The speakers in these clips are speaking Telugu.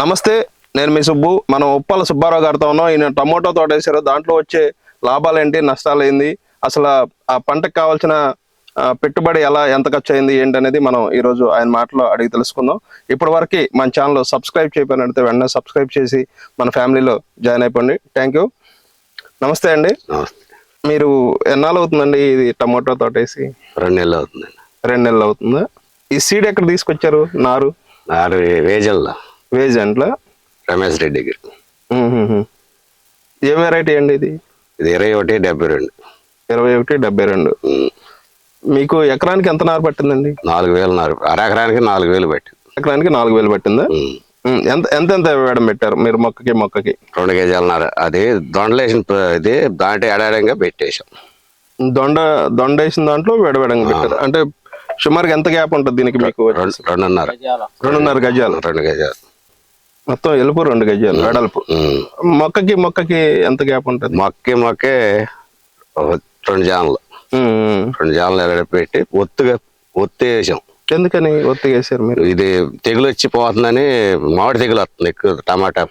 నమస్తే నేను మీ సుబ్బు. మనం ఉప్పాల సుబ్బారావు గారితో ఉన్నాం. ఈయన టమోటో తోట వేసారు దాంట్లో వచ్చే లాభాలు ఏంటి? నష్టాలు ఏంటి అసలు ఆ పంటకు కావాల్సిన పెట్టుబడి ఎలా ఎంత ఖర్చు అయింది? ఏంటి అనేది మనం ఈ రోజు ఆయన మాటలో అడిగి తెలుసుకుందాం. ఇప్పటి వరకు మన ఛానల్ సబ్స్క్రైబ్ చేయకపోయినట్లయితే వెంటనే సబ్స్క్రైబ్ చేసి మన ఫ్యామిలీలో జాయిన్ అయిపోండి. Thank you. నమస్తే అండి. నమస్తే. మీరు ఎన్నాళ్ళు అవుతుందండి ఇది టమోటో తోట వేసి? రెండు నెలలు అవుతుందండి. రెండు నెలలు అవుతుందా? ఈ సీడ్ ఎక్కడ తీసుకొచ్చారు? నారు? ఆరు వేజల్లో. వేజ్ అంట్లో రమేష్ రెడ్డి దగ్గర. ఏ వెరైటీ అండి ఇది? ఇది ఇరవై ఒకటి డెబ్బై రెండు. ఇరవై ఒకటి డెబ్బై రెండు. మీకు ఎకరానికి ఎంత నారు పట్టిందండి? నాలుగు వేలు నారు. అరెకరానికి నాలుగు వేలు పెట్టి ఎకరానికి నాలుగు వేలు పట్టిందా? ఎంత ఎంత ఎంత వేయడం పెట్టారు మీరు మొక్కకి మొక్కకి? రెండు కేజీల నారు. అది దొండలేసిన ఇది దాంట్లో ఎడాడంగా పెట్టేశాం. దొండ దొండ వేసిన దాంట్లో విడవేడంగా పెట్టారు. అంటే సుమారుగా ఎంత గ్యాప్ ఉంటుంది దీనికి మీకు? రెండు రెండున్నర. రెండున్నర గజాలు. రెండు గజాలు. మొత్తం ఎలుపు రెండు గజాలు. వెడల్పు. మొక్కకి మొక్కకి ఎంత గ్యాప్ ఉంటుంది? మొక్కి మొక్కే రెండు జాన్లు. రెండు జాన్లు పెట్టి ఒత్తుగా ఒత్తి వేసాం. ఎందుకని ఒత్తిగా వేసారు మీరు? ఇది తెగులు వచ్చి పోతుందని మామిడి తెగులు వస్తుంది ఎక్కువ టమాటా.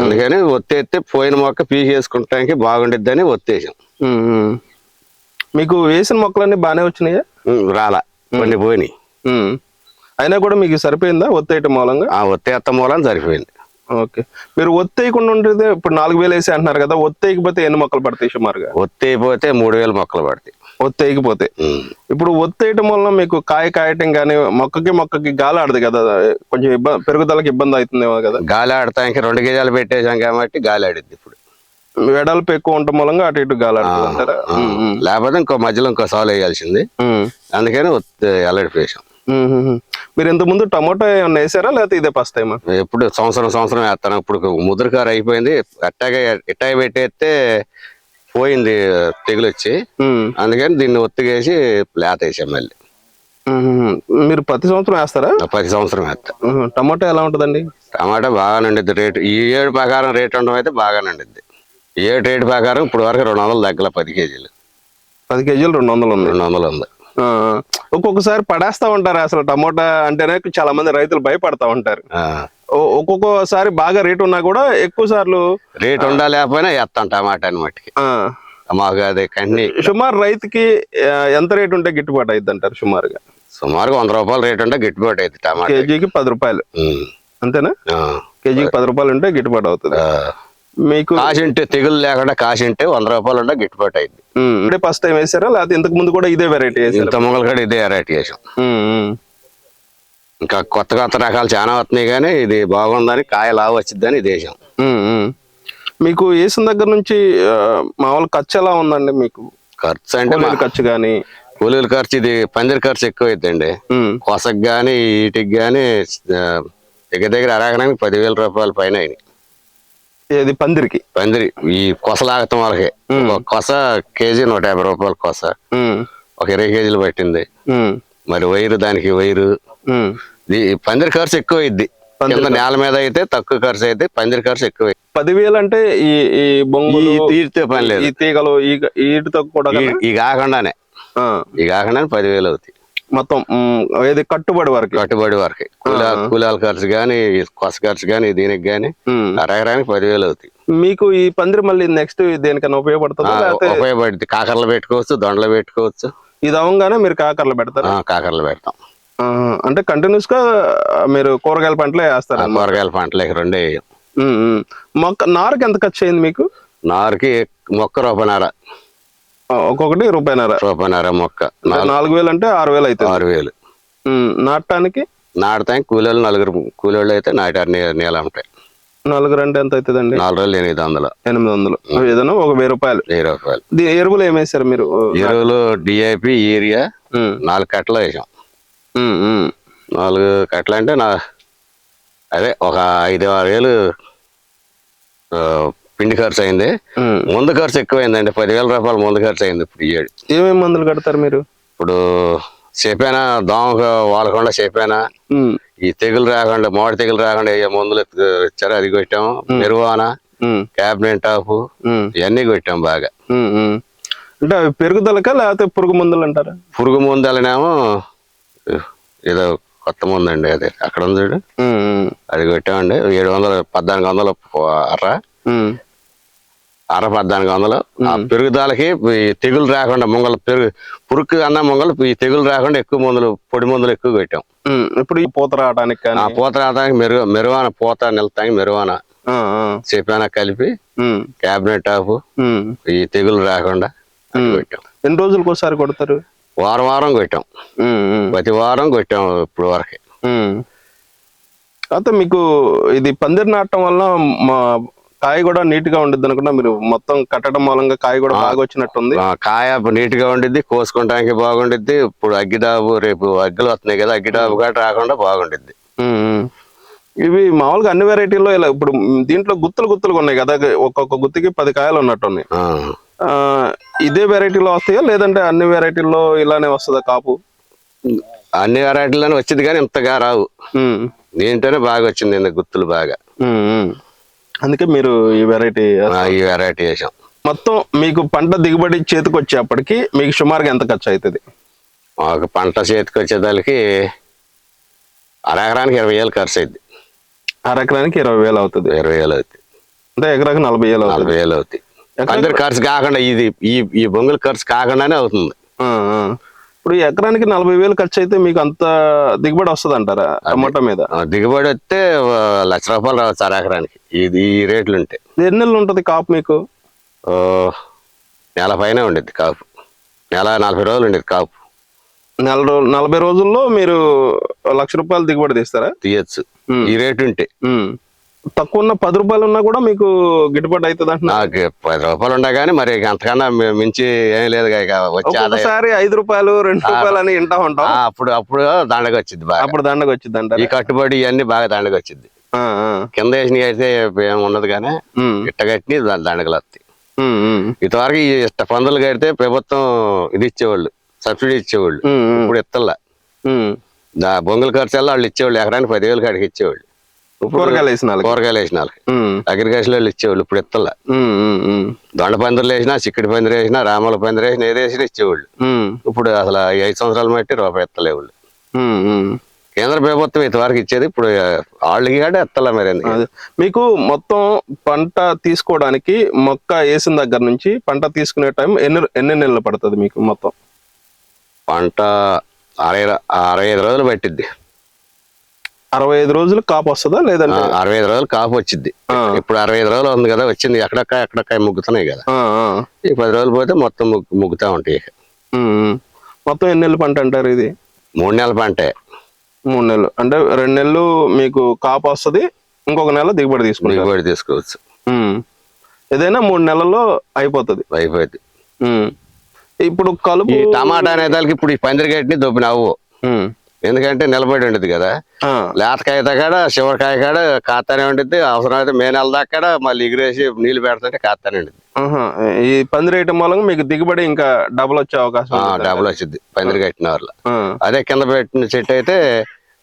అందుకని ఒత్తి ఎత్తే పోయిన మొక్క పీకేసుకుంటానికి బాగుండిద్దని ఒత్తేసాం. మీకు వేసిన మొక్కలన్నీ బాగానే వచ్చినాయా? రాలా. కొన్ని పోయినాయి. అయినా కూడా మీకు సరిపోయిందా ఒత్తేయటం మూలంగా? ఆ ఒత్తేత్త మూలం సరిపోయింది. ఓకే. మీరు ఒత్తేయకుండా ఉంటే ఇప్పుడు నాలుగు వేలు వేసి అంటున్నారు కదా ఒత్తేయకపోతే ఎన్ని మొక్కలు పడతాయి సుమారుగా? ఒత్తి అయిపోతే మూడు వేలు మొక్కలు పడతాయి. ఒత్తేయకపోతే. ఇప్పుడు ఒత్తేయటం వల్ల మీకు కాయ కాయటం కానీ మొక్కకి మొక్కకి గాలి ఆడదు కదా కొంచెం ఇబ్బంది పెరుగుదలకి ఇబ్బంది అవుతుందేమో కదా. గాలి ఆడటానికి రెండు గజాలు పెట్టేశాం కాబట్టి గాలి ఆడిద్ది ఇప్పుడు. వెడల్పు ఎక్కువ ఉండటం మూలంగా అటు ఇటు గాలి ఆడుతుంది అంటారా లేకపోతే ఇంకో మధ్యలో ఇంకో సాలు వేయాల్సింది. అందుకని ఒత్తి మీరు ఇంత ముందు టమోటా ఏమన్నా వేసారా? లేకపోతే ఇదే ఫస్ట్ టైమా ఎప్పుడు సంవత్సరం సంవత్సరం వేస్తాను. ఇప్పుడు ముద్రకారు అయిపోయింది. అట్టాగే ఇట్టాగే పెట్టేస్తే పోయింది తెగులు వచ్చి. అందుకని దీన్ని ఒత్తిగేసి లేత వేసాం మళ్ళీ. మీరు ప్రతి సంవత్సరం వేస్తారా? ప్రతి సంవత్సరం వేస్తాం. టమోటా ఎలా ఉంటుందండి? టమాటా బాగా నిండిద్ది రేటు. ఈ ఏడు ప్రకారం రేటు ఉండడం అయితే బాగా నిండిద్ది ఏడు రేటు ప్రకారం ఇప్పుడు వరకు రెండు వందలు తగ్గల పది కేజీలు. పది కేజీలు రెండు వందలు ఉంది. రెండు వందలు ఉంది. ఒక్కొక్కసారి పడేస్తా ఉంటారు అసలు టమోటా అంటేనే చాలా మంది రైతులు భయపడతా ఉంటారు. ఒక్కొక్కసారి బాగా రేట్ ఉన్నా కూడా ఎక్కువ సార్లు రేటు ఉండా లేకపోయినా వేస్తాం టమాటాని మట్టికి. ఆ, మాకు అది కంటి సుమారు రైతుకి ఎంత రేట్ ఉంటే గిట్టుబాటు అయింది అంటారు సుమారుగా? సుమారుగా వంద రూపాయలు రేటు ఉంటే గిట్టుబాటు అయింది టమాటా. కేజీకి పది రూపాయలు. అంతేనా? కేజీకి పది రూపాయలు ఉంటే గిట్టుబాటు అవుతుంది. మీకు కాసింటే తెగులు లేకుండా కాసింటే వంద రూపాయలు ఉంటే గిట్టుబాటు అయింది. ఇప్పుడే ఫస్ట్ టైం వేసారా? లేకపోతే ఇంతకు ముందు కూడా ఇదే వెరైటీ ఇంత మొగలు కూడా ఇదే వెరైటీ వేసాం. ఇంకా కొత్త కొత్త రకాలు చాలా వస్తున్నాయి కానీ ఇది బాగుందని కాయ లావు వచ్చిందని ఇది వేసాం. మీకు వేసిన దగ్గర నుంచి మామూలు ఖర్చు ఎలా ఉందండి మీకు? ఖర్చు అంటే కూలీల ఖర్చు కానీ కూలీల ఖర్చు ఇది పందిరి ఖర్చు ఎక్కువ అవుతుందండి కొసకు కానీ వీటికి కానీ దగ్గర దగ్గర అరగడానికి పదివేల రూపాయల పైన అయినాయి. ఏది? పందిరికి. పందిరి. ఈ కొస లాగటం వాళ్ళకి. ఒక కొస కేజీ నూట యాభై రూపాయల కొస. ఒక ఇరవై కేజీలు పట్టింది. మరి వైరు దానికి వైరు. ఇది పందిరి ఖర్చు ఎక్కువ అయింది కింద నేల మీద అయితే తక్కువ ఖర్చు అయితే పందిరి ఖర్చు ఎక్కువ. పదివేలు అంటే ఈ ఈ బొంగులు తీరితే పని లేదు. ఈ తీగలు ఈ కూడా? ఈ- కాకుండానే. ఈ కాకుండానే పదివేలు అవుతాయి. మొత్తం ఏది కట్టుబడి వరకు. కట్టుబడి వరకు. కూలా కూలాల ఖర్చు కానీ కొస ఖర్చు కానీ దీనికి కానీ ఉమ్. అరగడానికి పదివేలు అవుతాయి. మీకు ఈ పందిరి మళ్ళీ నెక్స్ట్ దేనికైనా ఉపయోగపడుతుందా ఉపయోగపడుద్ది. కాకరలు పెట్టుకోవచ్చు దొండలు పెట్టుకోవచ్చు. ఇది అవంగానే మీరు కాకరలు పెడతారు? కాకరలు పెడతాం. అంటే కంటిన్యూస్గా మీరు కూరగాయల పంటలే వేస్తారు? కూరగాయల పంటలకి రెండే. మొక్క నారుకి ఎంత ఖర్చు అయింది మీకు? నారుకి మొక్క రూపాయన్నర ఆ, ఒక్కొక్కటి రూపాయిన్నర. రూపాయన్నర మొక్క. నాలుగు వేలు అంటే ఆరు వేలు అవుతుంది ఆరు వేలు ఉమ్, నాటడానికి? నాటుతానికి కూలీలు నలుగురు కూలీళ్ళు అయితే నాటారు నీళ్ళ ఉంటాయి. నలుగురు అంటే ఎంత అవుతుందండి నాలుగు రోజులు ఎనిమిది వందలు. ఎనిమిది వందలు. ఏదైనా ఒక వెయ్యి రూపాయలు. వెయ్యి రూపాయలు. ఎరువులు ఏమేశారు మీరు? ఎరువులు డిఐపి యూరియా నాలుగు కట్టలు వేసాం. నాలుగు కట్టలు అంటే నా అదే ఒక ఐదు ఆరు వేలు పిండి ఖర్చు అయింది. ముందు ఖర్చు ఎక్కువైందండి. పదివేల రూపాయలు ముందు ఖర్చు అయింది ఇప్పుడు ఏడు. ఏమేమి మందులు కడతారు మీరు? ఇప్పుడు చెప్పానా దోమకు వాడకుండా చెప్పానా ఈ తెగులు రాకుండా మోడి తెగులు రాకుండా ఏ మందులు ఇచ్చారో అది కొట్టాము. నిర్వహణ ఉమ్, క్యాబినెట్ టాపు ఇవన్నీ కొట్టాం బాగా. అంటే అవి పెరుగుదలకా లేకపోతే పురుగు మందులు అంటారా? పురుగు మందులనేమో ఏదో కొత్త ముందండి అది. అక్కడ ఉంది అది కొట్టామండి. ఏడు వందలు పద్నాలుగు వందలు అర్ర. అర పద్నాలుగు వందలు. ఆ పెరుగుదలకి ఈ తెగులు రాకుండా ముంగలు పెరుగు పురుకు అన్న ముంగలు ఈ తెగులు రాకుండా ఎక్కువ మందులు పొడి మందులు ఎక్కువ కొట్టాం. ఉమ్. ఇప్పుడు ఈ పూత రావడానికి ఆ పూత రావడానికి మెరుగు మెరువాన పూత నిలతానికి మెరువాన చెప్పాన కలిపి క్యాబినెట్ ఆఫ్. ఈ తెగులు రాకుండా కొట్టాం. ఎన్ని రోజులకు ఒకసారి కొడతారు? వారం వారం కొట్టాం. ప్రతి వారం కొట్టాం ఇప్పుడు వరకు. అయితే మీకు ఇది పందిరి నాటడం వల్ల మా కాయ కూడా నీట్గా ఉండిద్ది అనుకున్నా మీరు మొత్తం కట్టడం మూలంగా కాయ కూడా బాగా వచ్చినట్టుంది. కాయ నీట్గా ఉండిద్ది కోసుకోవడానికి బాగుండిద్ది. ఇప్పుడు అగ్గిడాబు రేపు అగ్గిలు వస్తున్నాయి కదా అగ్గిడాబు కూడా రాకుండా బాగుండిద్ది. ఇవి మామూలుగా అన్ని వెరైటీల్లో ఇలా ఇప్పుడు దీంట్లో గుత్తులు గుత్తులుగా ఉన్నాయి కదా ఒక్కొక్క గుత్తికి పది కాయలు ఉన్నట్టున్నాయి. ఇదే వెరైటీలో వస్తాయా లేదంటే అన్ని వెరైటీల్లో ఇలానే వస్తుందా కాపు? అన్ని వెరైటీలను వచ్చింది కానీ ఇంతగా రావు. దీంట్లోనే బాగా వచ్చింది గుత్తులు బాగా. అందుకే మీరు ఈ వెరైటీ ఈ వెరైటీ వేసాం. మొత్తం మీకు పంట దిగుబడి చేతికి వచ్చేప్పటికి మీకు సుమారుగా ఎంత ఖర్చు అవుతుంది ఒక పంట చేతికి వచ్చేదానికి అరెకరానికి ఇరవై వేలు ఖర్చు అయింది అరెకరానికి ఇరవై వేలు అవుతుంది. ఇరవై వేలు అవుతుంది అంటే ఎకరాకి నలభై వేలు అవుతుంది. నలభై వేలు అవుతాయి ఎకరాకి- అందరి ఖర్చు కాకుండా ఇది ఈ ఈ బొంగుల ఖర్చు కాకుండానే అవుతుంది. ఇప్పుడు ఎకరానికి నలభై వేలు ఖర్చు అయితే మీకు అంత దిగుబడి వస్తుంది అంటారా టమాటా మీద? దిగుబడి వస్తే లక్ష రూపాయలు రావచ్చు అరెకరానికి ఇది ఈ రేట్లు ఉంటే. ఎన్ని నెలలు ఉంటుంది కాపు మీకు? నెల పైన ఉండిద్ది కాపు. నెల నలభై రోజులు ఉండేది కాపు. నెల రోజు నలభై రోజుల్లో మీరు లక్ష రూపాయలు దిగుబడి తీస్తారా? తీయచ్చు. ఈ రేటు ఉంటే. తక్కువ ఉన్న పది రూపాయలు ఉన్నా కూడా మీకు గిట్టుబాటు అవుతుంది నాకు పది రూపాయలు ఉండే కానీ మరి అంతకన్నా మించి ఏం లేదు ఒక్కొక్కసారి ఐదు రూపాయలు రెండు రూపాయలు అని వింటా ఉంటాం. అప్పుడు అప్పుడు దండగ వచ్చింది బాగా. అప్పుడు దండకు వచ్చింది ఈ అంటారా కట్టుబడి ఇవన్నీ బాగా దండగ వచ్చింది. కింద వేసినవి అయితే ఏం ఉండదు కానీ ఇట్ట కట్టిన ద- దండగలు వస్తాయి. ఇంతవరకు ఈ ఇష్ట పందులు కడితే ప్రభుత్వం ఇది ఇచ్చేవాళ్ళు సబ్సిడీ ఇచ్చేవాళ్ళు. ఇప్పుడు. దా బొంగుల ఖర్చు వాళ్ళు ఇచ్చేవాళ్ళు ఎకరానికి పదివేలు కాడికి ఇచ్చేవాళ్ళు. కూరగాయలు వేసిన కూరగాయలు వేసిన అగ్రికల్చర్ వాళ్ళు ఇచ్చేవాళ్ళు ఇప్పుడు ఉమ్, దొండ పందిరులు వేసినా చిక్కడి పందిరు వేసినా రామల పందిరు వేసినా ఏది వేసినా ఇచ్చేవాళ్ళు. ఇప్పుడు అసలు ఐదు సంవత్సరాలు బట్టి రూపాయి ఎత్తలేవాళ్ళు. కేంద్ర ప్రభుత్వం ఇంతవరకు ఇచ్చేది ఇప్పుడు వాళ్ళకి కాడే ఎత్తలే మరి. మీకు మొత్తం పంట తీసుకోవడానికి మొక్క వేసిన దగ్గర నుంచి పంట తీసుకునే టైం ఎన్ని ఎన్ని నెలలు పడుతుంది మీకు మొత్తం? పంట అరవై అరవై ఐదు రోజులు పట్టిద్ది. అరవై ఐదు రోజులు కాపు వస్తుందా లేదంటే? అరవై ఐదు రోజులు కాపు వచ్చింది. ఇప్పుడు అరవై ఐదు రోజులు ఉంది కదా వచ్చింది. ఎక్కడక్క ఎక్కడక్క ముగ్గుతున్నాయి కదా. ఈ పది రోజులు పోతే మొత్తం ముగ్గు ముగ్గుతా ఉంటాయి. మొత్తం ఎన్ని నెలలు పంట అంటారు ఇది? మూడు నెలల పంటే. మూడు నెలలు. అంటే రెండు నెలలు మీకు కాపు వస్తుంది ఇంకొక నెల దిగుబడి తీసుకుంటారు. దిగుబడి తీసుకోవచ్చు. ఏదైనా మూడు నెలల్లో అయిపోతుంది. అయిపోయింది. ఇప్పుడు కలుపు టమాటా అనే దానికి ఇప్పుడు ఈ పందిరిగడ్డిని దొబ్బిన అవ్వు ఉమ్. ఎందుకంటే నిలబడి ఉండేది కదా. లేతకాయ కాడ చివరికాయ కాడ కాస్తానే ఉండిద్ది అవసరం అయితే మే నెల దాకా మళ్ళీ ఎగిరేసి నీళ్ళు పెడుతుంటే కాస్తానే ఉండిద్ది. ఈ పందిరి వేయటం మూలంగా మీకు దిగుబడి ఇంకా డబుల్ వచ్చే అవకాశం. డబ్బులు వచ్చింది పందిరి కట్టిన వాళ్ళ. అదే కింద పెట్టిన చెట్టు అయితే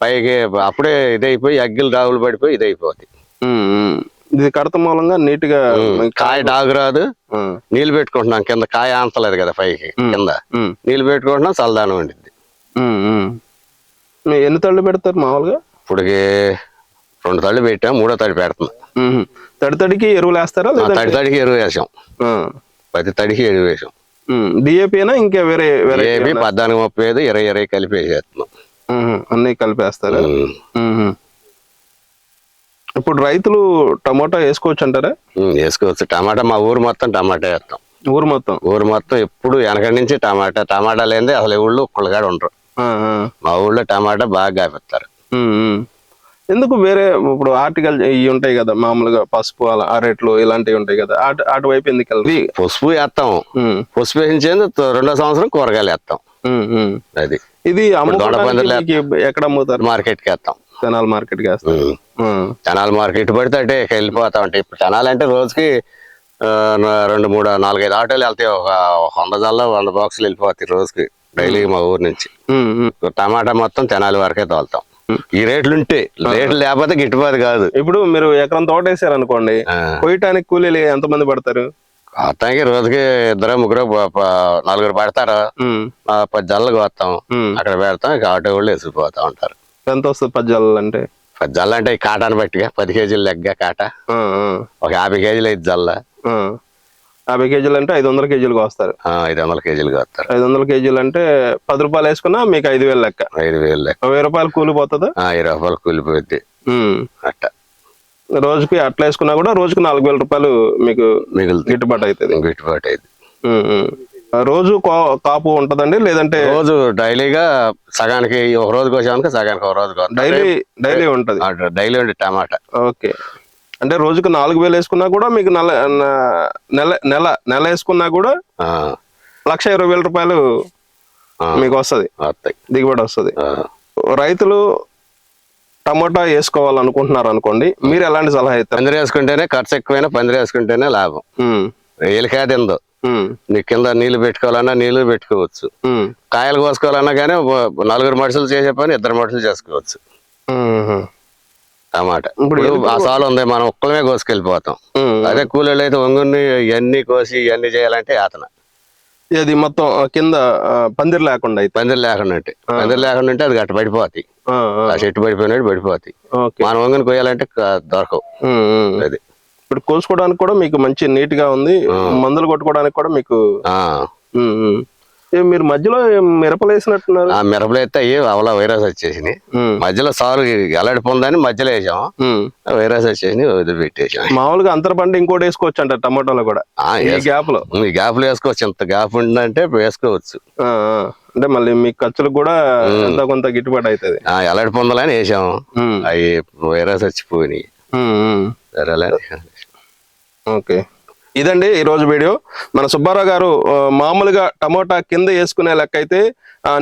పైకి అప్పుడే ఇదైపోయి అగ్గిలు డాగులు పడిపోయి ఉమ్. ఇది కడత మూలంగా నీట్గా కాయ డాగు రాదు. నీళ్ళు పెట్టుకుంటున్నాం కింద కాయ ఆంతలేదు కదా పైకి కింద నీళ్ళు పెట్టుకుంటున్నాం చల్లదానం ఉమ్, ఉమ్. మీ ఎన్ని తళ్ళు పెడతారు మామూలుగా? ఇప్పటికి రెండు తళ్ళు పెట్టాం మూడో తడి పెడుతున్నాం. తడి తడికి ఎరువులు వేస్తారా ఆ లేదా తడి తడికి ఎరువు వేసాం. ప్రతి తడికి ఎరువు వేసాం. డిఏపినా ఇంకా వేరే వేరే ఏపీ పద్నాలుగు ముప్పై ఐదు ఇరవై ఇరవై కలిపి వేసేస్తున్నాం అన్ని కలిపేస్తారా? ఉమ్. ఉహు. ఇప్పుడు రైతులు టమోటా వేసుకోవచ్చు అంటారా? ఉమ్, వేసుకోవచ్చు. టమాటా మా ఊరు మొత్తం టమాటా వేస్తాం. ఊరు మొత్తం? ఊరు మొత్తం ఎప్పుడు వెనకడి నుంచి టమాటా. టమాటా లేనిదే అసలు ఊళ్ళో ఒక్కళ్ళగాడు ఉండరు. మా ఊళ్ళో టమాటా బాగా కాపిస్తారు. ఎందుకు వేరే ఇప్పుడు ఆర్టికల్ ఇవి ఉంటాయి కదా మామూలుగా పసుపు అలా అరెట్లు ఇలాంటివి ఉంటాయి కదా అటు అటువైపు ఎందుకు వెళ్ళదు పసుపు వేస్తాం. పసుపు వేసించేందు రెండో సంవత్సరం కూరగాయలు వేస్తాం. అది. ఇది ఎక్కడ అమ్ముతారు? మార్కెట్కి వేస్తాం. తెనాలి మార్కెట్కి. ఉమ్, జనాలు మార్కెట్ పడితే అంటే వెళ్ళిపోతా ఉంటాయి. ఇప్పుడు జనాలు అంటే రోజుకి రెండు మూడు నాలుగైదు ఆటోలు వెళ్తాయి ఒక ఒక వంద జల్లో వంద బాక్సులు వెళ్ళిపోతాయి రోజుకి. డైలీ మా ఊరు నుంచి. టమాటా మొత్తం తెనాలి వరకే తోలుతాం. ఈ రేట్లు ఉంటే రేట్లు లేకపోతే గిట్టుబాటు కాదు. ఇప్పుడు మీరు ఎకరం తోట వేసారు అనుకోండి కొయ్యటానికి కూలీలు ఎంతమంది పడతారు? మొత్తానికి రోజుకి ఇద్దరు ముగ్గురు నలుగురు పడతారు. పది జల్లలు కోస్తాం. అక్కడ పెడతాం ఇక ఆటో వాళ్ళు వేసిపోతా ఉంటారు. ఎంత వస్తుంది పద్యాలు అంటే? జల్ల అంటే ఈ కాటాను బట్టిగా పది కేజీలు లెగ్గ కాట. ఒక యాభై కేజీలు అయితే జల్ల. యాభై కేజీలు అంటే ఐదు వందల కేజీలకు వస్తారు ఐదు వందల కేజీలు వస్తారు ఐదు వందల కేజీలు అంటే పది రూపాయలు వేసుకున్నా మీకు ఐదు వేలు లెక్క. ఐదు వేలు లెక్క. వెయ్యి రూపాయలు కూలి పోతుందా? ఆ, ఇరవై రూపాయలు కూలిపోద్ది. అట్ట. రోజుకి అట్లా వేసుకున్నా కూడా రోజుకి నాలుగు వేల రూపాయలు మీకు మిగులుతుంది. గిట్టుబాటు అవుతుంది గిట్టుబాటు అయింది రోజు కాపు ఉంటదండి లేదంటే రోజు డైలీగా సగానికి ఒక రోజు కోసామనుకో సగానికి ఒక రోజు. డైలీ డైలీ ఉంటది. డైలీ ఉండే టమాటా. ఓకే. అంటే రోజుకి నాలుగు వేలు వేసుకున్నా కూడా మీకు నెల నెల నెల నెల వేసుకున్నా కూడా లక్ష ఇరవై వేల రూపాయలు మీకు వస్తది. దిగుబడి వస్తది. రైతులు టమాటా వేసుకోవాలనుకుంటున్నారు అనుకోండి మీరు ఎలాంటి సలహా ఇస్తారు? పందిరి వేసుకుంటేనే ఖర్చు ఎక్కువైనా పందిరి వేసుకుంటేనే లాభం. ఉమ్, ఏలికా తిందో. నీ కింద నీళ్ళు పెట్టుకోవాలన్నా నీళ్ళు పెట్టుకోవచ్చు. కాయలు కోసుకోవాలన్నా కానీ నలుగురు మనుషులు చేసే పని ఇద్దరు మనుషులు చేసుకోవచ్చు. టమాటా ఇప్పుడు ఆ సాలు ఉంది మనం ఒక్కలమే కోసుకెళ్ళిపోతాం. అదే కూలీలు అయితే ఒంగుని ఇవన్నీ కోసి ఇవన్నీ చేయాలంటే అతను ఇది మొత్తం కింద పందిరి లేకుండా పందిరి లేకుండా ఉంటే పందిరి లేకుండా ఉంటే అది గట్ట పడిపోతాయి. ఆ, చెట్టు పడిపోయినట్టు పడిపోతాయి. మనం వంగని కొయ్యాలంటే దొరకవు. అది. ఇప్పుడు కోసుకోవడానికి కూడా మీకు మంచి నీట్గా ఉంది మందులు కొట్టుకోవడానికి కూడా మీకు మీరు మధ్యలో మిరపలు వేసినట్టున్నారు ఆ మిరపలు అయితే అయ్యి అవలా వైరస్ వచ్చేసినాయి. మధ్యలో సారు ఎలాడి పొందని మధ్యలో వేసాం ఉమ్. ఆ వైరస్ వచ్చేసి వదిలిపెట్టేసాం మామూలుగా అంతర పంట ఇంకోటి వేసుకోవచ్చు అంట టమాటోలో కూడా. ఈ గ్యాప్లో ఈ గ్యాప్లు వేసుకోవచ్చు. ఇంత గ్యాప్ ఉందంటే వేసుకోవచ్చు. అంటే మళ్ళీ మీ ఖర్చులకు కూడా ఎంతో కొంత గిట్టుబాటు అవుతుంది. ఆ ఎలాడి పొందలని వేసాము. అవి వైరస్ వచ్చిపోయినాయి. సరేలే. ఓకే. ఇదండి ఈరోజు వీడియో. మన సుబ్బారావు గారు మామూలుగా టమోటా కింద వేసుకునే లెక్క అయితే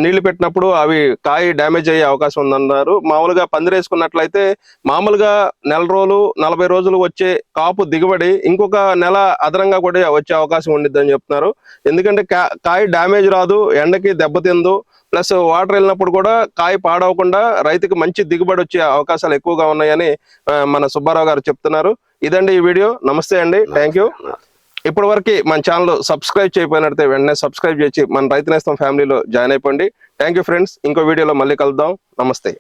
నీళ్ళు పెట్టినప్పుడు అవి కాయ డ్యామేజ్ అయ్యే అవకాశం ఉందన్నారు. మామూలుగా పందిరేసుకున్నట్లయితే మామూలుగా నెల రోజులు నలభై రోజులు వచ్చే కాపు దిగుబడి ఇంకొక నెల అదనంగా కూడా వచ్చే అవకాశం ఉండిద్దని చెప్తున్నారు. ఎందుకంటే కాయ డ్యామేజ్ రాదు ఎండకి దెబ్బతిందు ప్లస్ వాటర్ వెళ్ళినప్పుడు కూడా కాయ పాడవకుండా రైతుకి మంచి దిగుబడి వచ్చే అవకాశాలు ఎక్కువగా ఉన్నాయని మన సుబ్బారావు గారు చెప్తున్నారు. ఇదండి ఈ వీడియో. నమస్తే అండి. థ్యాంక్ యూ ఇప్పటి వరకు మన ఛానల్ సబ్స్క్రైబ్ చేయకపోయినట్లయితే వెంటనే సబ్స్క్రైబ్ చేసి మన రైతు నేస్తం ఫ్యామిలీలో జాయిన్ అయిపోండి. థ్యాంక్ యూ ఫ్రెండ్స్ ఇంకో వీడియోలో మళ్ళీ కలుద్దాం. నమస్తే.